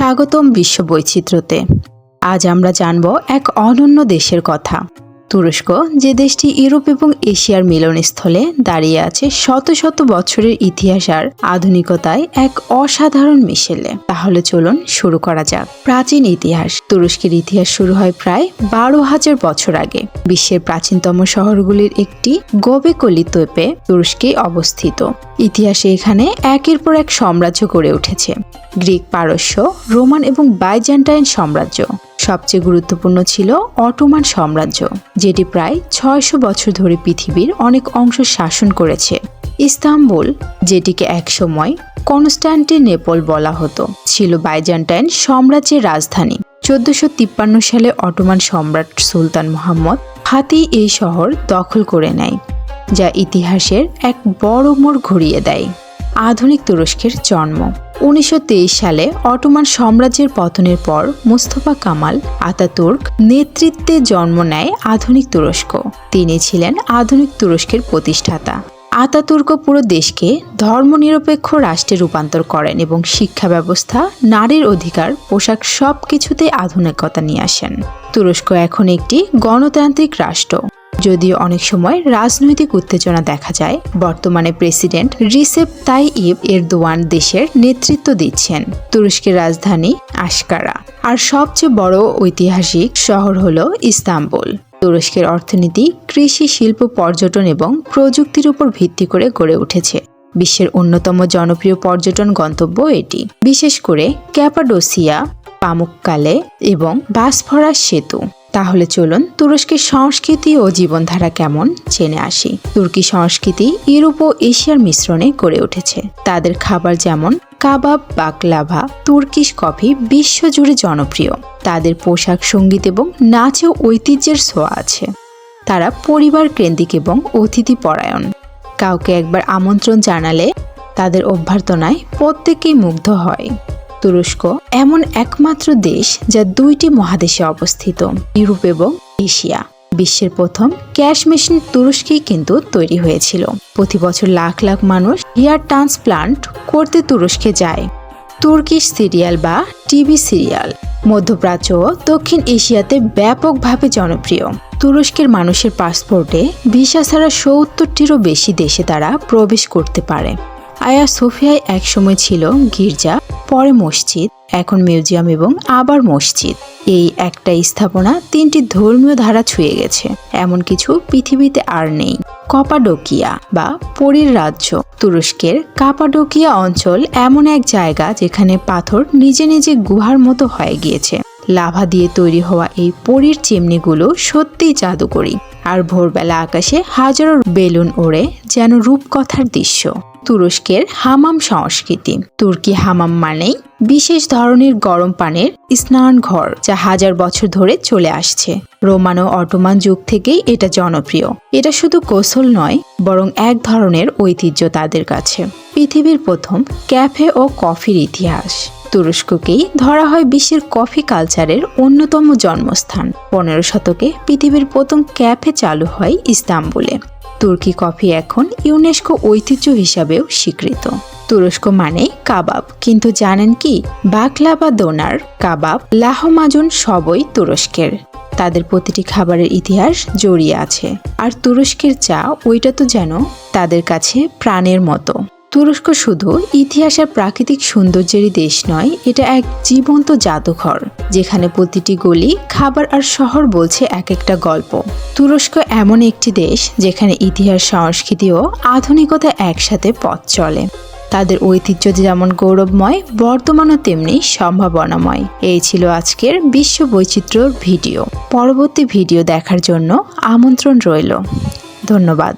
স্বাগতম বিশ্ব বৈচিত্র্যতে আজ আমরা জানব এক অনন্য দেশের কথা। তুরস্ক, যে দেশটি ইউরোপ এবং এশিয়ার মিলনস্থলে দাঁড়িয়ে আছে শত শত বছরের ইতিহাস আর আধুনিকতায় এক অসাধারণ মিশেলে। তাহলে চলুন শুরু করা যাক। প্রাচীন ইতিহাস। তুরস্কের ইতিহাস শুরু হয় প্রায় বারো হাজার বছর আগে। বিশ্বের প্রাচীনতম শহরগুলির একটি গোবেকলি তোপে তুরস্কে অবস্থিত। ইতিহাসে এখানে একের পর এক সাম্রাজ্য গড়ে উঠেছে। গ্রিক পারস্য, রোমান এবং বাইজেন্টাইন সাম্রাজ্য সবচেয়ে গুরুত্বপূর্ণ ছিল অটোমান সাম্রাজ্য, যেটি প্রায় ছয়শো বছর ধরে পৃথিবীর অনেক অংশ শাসন করেছে। ইস্তাম্বুল, যেটিকে একসময় কনস্ট্যান্টিনেপল বলা হতো, ছিল বাইজেন্টাইন সাম্রাজ্যের রাজধানী। চোদ্দশো সালে অটোমান সম্রাট সুলতান মোহাম্মদ হাতি এই শহর দখল করে নেয়। যা ইতিহাসের এক বড় মোড় ঘুরিয়ে দেয়। আধুনিক তুরস্কের জন্ম। উনিশশো তেইশ সালে অটোমান সাম্রাজ্যের পতনের পর মুস্তফা কামাল আতাতুর্ক নেতৃত্বে জন্ম নেয় আধুনিক তুরস্ক। তিনি ছিলেন আধুনিক তুরস্কের প্রতিষ্ঠাতা। আতাতুর্ক পুরো দেশকে ধর্মনিরপেক্ষ রাষ্ট্রে রূপান্তর করেন এবং শিক্ষা ব্যবস্থা, নারীর অধিকার, পোশাক সব কিছুতে আধুনিকতা নিয়ে আসেন। তুরস্ক এখন একটি গণতান্ত্রিক রাষ্ট্র। যদিও অনেক সময় রাজনৈতিক উত্তেজনা দেখা যায়, বর্তমানে প্রেসিডেন্ট রিসেপ তাই ইব এরদোয়ান দেশের নেতৃত্ব দিচ্ছেন। তুরস্কের রাজধানী আশকারা। আর সবচেয়ে বড় ঐতিহাসিক শহর হল ইস্তাম্বুল। তুরস্কের অর্থনীতি, কৃষি, শিল্প, পর্যটন এবং প্রযুক্তির উপর ভিত্তি করে গড়ে উঠেছে। বিশ্বের অন্যতম জনপ্রিয় পর্যটন গন্তব্য এটি। বিশেষ করে ক্যাপাডোসিয়া, পামুককালে এবং বাসফরাস সেতু। তাহলে চলুন তুরস্কের সংস্কৃতি ও জীবনধারা কেমন জেনে আসি। তুর্কি সংস্কৃতি ইউরোপ ও এশিয়ার মিশ্রণে গড়ে উঠেছে। তাদের খাবার যেমন কাবাব, বাকলাভা, তুর্কিশ কফি বিশ্বজুড়ে জনপ্রিয়। তাদের পোশাক সংগীত এবং নাচেও ঐতিহ্যের ছোঁয়া আছে। তারা পরিবার কেন্দ্রিক এবং অতিথি পরায়ণ। কাউকে একবার আমন্ত্রণ জানালে তাদের অভ্যর্থনায় প্রত্যেকেই মুগ্ধ হয়। তুরস্ক এমন একমাত্র দেশ যা দুইটি মহাদেশে অবস্থিত, ইউরোপ এবং এশিয়া। বিশ্বের প্রথম ক্যাশ মেশিন তুরস্কেই কিন্তু তৈরি হয়েছিল। প্রতি বছর লাখ লাখ মানুষ হেয়ার ট্রান্সপ্লান্ট করতে তুরস্কে যায়। তুর্কিশ সিরিয়াল বা টিভি সিরিয়াল মধ্যপ্রাচ্য ও দক্ষিণ এশিয়াতে ব্যাপকভাবে জনপ্রিয়। তুরস্কের মানুষের পাসপোর্টে ভিসা ছাড়া সত্তরটিরও বেশি দেশে তারা প্রবেশ করতে পারে। আয়া সোফিয়ায় একসময় ছিল গির্জা পরে মসজিদ, এখন মিউজিয়াম এবং আবার মসজিদ। এই একটা স্থাপনা তিনটি ধর্মীয় ধারা ছুঁয়ে গেছে। এমন কিছু পৃথিবীতে আর নেই। কপাডোকিয়া বা পরীর রাজ্য। তুরস্কের কাপাডোকিয়া অঞ্চল এমন এক জায়গা যেখানে পাথর নিজে নিজে গুহার মতো হয়ে গিয়েছে। লাভা দিয়ে তৈরি হওয়া এই পরীর চিমনিগুলো সত্যিই জাদুকরী। আর ভোরবেলা আকাশে হাজারো বেলুন ওড়ে যেন রূপকথার দৃশ্য। তুরস্কের হামাম সংস্কৃতি। তুর্কি হামাম মানেই বিশেষ ধরনের গরম পানের স্নান ঘর, যা হাজার বছর ধরে চলে আসছে। রোমান ও অটোমান যুগ থেকেই এটা জনপ্রিয়। এটা শুধু কৌশল নয়, বরং এক ধরনের ঐতিহ্য তাদের কাছে। পৃথিবীর প্রথম ক্যাফে ও কফির ইতিহাস। তুরস্ককেই ধরা হয় বিশ্বের কফি কালচারের অন্যতম জন্মস্থান। পনেরো শতকে পৃথিবীর প্রথম ক্যাফে চালু হয় ইস্তাম্বুলে। তুর্কি কফি এখন ইউনেস্কো ঐতিহ্য হিসাবেও স্বীকৃত। তুরস্ক মানে কাবাব, কিন্তু জানেন কি? বাকলা বা দোনার, কাবাব, লাহমাজুন সবই তুরস্কের। তাদের প্রতিটি খাবারের ইতিহাস জড়িয়ে আছে। আর তুরস্কের চা, ওইটা তো যেন তাদের কাছে প্রাণের মতো। তুরস্ক শুধু ইতিহাস আর প্রাকৃতিক সৌন্দর্যেরই দেশ নয়, এটা এক জীবন্ত জাদুঘর, যেখানে প্রতিটি গলি, খাবার আর শহর বলছে এক একটা গল্প। তুরস্ক এমন একটি দেশ, যেখানে ইতিহাস, সংস্কৃতি ও আধুনিকতা একসাথে পথ চলে। তাদের ঐতিহ্য যেমন গৌরবময়, বর্তমানও তেমনি সম্ভাবনাময়। এই ছিল আজকের বিশ্ব বৈচিত্র্যর ভিডিও। পরবর্তী ভিডিও দেখার জন্য আমন্ত্রণ রইল। ধন্যবাদ।